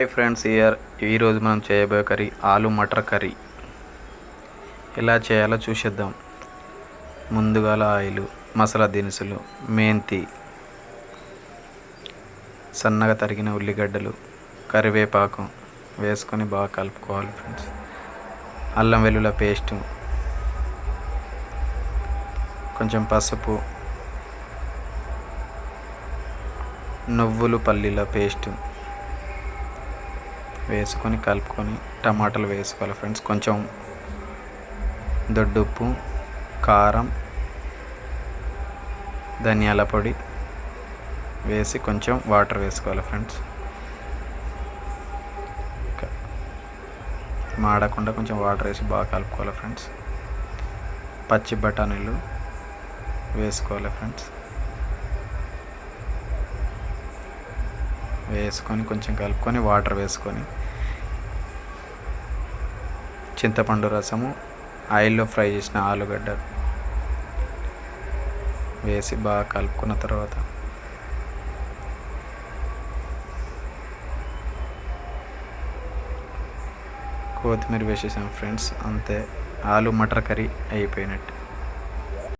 Hi friends year ఈరోజు మనం చేయబోయే కర్రీ ఆలు మటర్ కర్రీ. ఎలా చేయాలో చూసేద్దాం. ముందుగా ఆయిల్ మసాలా దినుసులు మెంతి సన్నగా తరిగిన ఉల్లిగడ్డలు కరివేపాకు వేసుకొని బాగా కలుపుకోవాలి ఫ్రెండ్స్. అల్లం వెల్లుల్లి పేస్టు కొంచెం పసుపు నువ్వులు పల్లీల పేస్టు వేసుకొని కలుపుకొని టమాటాలు వేసుకోవాలి ఫ్రెండ్స్. కొంచెం దొడ్డుప్పు కారం ధనియాల పొడి వేసి కొంచెం వాటర్ వేసుకోవాలి ఫ్రెండ్స్. మాడకుండా కొంచెం వాటర్ వేసి బాగా కలుపుకోవాలి ఫ్రెండ్స్. పచ్చి బఠానీలు వేసుకోవాలి ఫ్రెండ్స్. వేసుకొని కొంచెం కలుపుకొని వాటర్ వేసుకొని చింతపండు రసము ఆయిల్లో ఫ్రై చేసిన ఆలుగడ్డ వేసి బాగా కలుపుకున్న తర్వాత కొత్తిమీర వేసేసాం ఫ్రెండ్స్. అంతే. ఆలు మటర్ కర్రీ అయిపోయినట్టు.